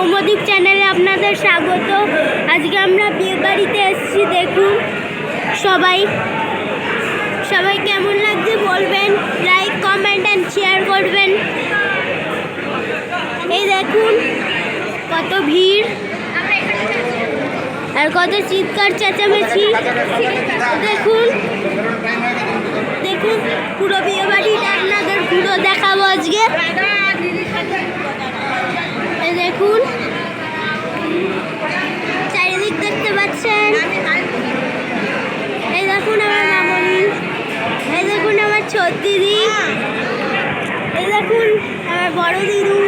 সৌম্যদীপ চ্যানেলে আপনাদের স্বাগত। আজকে আমরা বিয়ে বাড়িতে এসেছি, দেখুন সবাই। সবাই কেমন লাগছে বলবেন লাইক কমেন্ট অ্যান্ড শেয়ার করবেন। এই দেখুন কত ভিড়। আর কত চিৎকার চেঁচামেচি। দেখুন দেখুন পুরো বিয়ে বাড়িটা, আপনাদের পুরো দেখাবো আজকে এই দেখুন চারিদিক দেখতে পাচ্ছেন এই দেখুন আমার মামনি এই দেখুন আমার ছোট দিদি। দেখুন আমার বড় দিদু।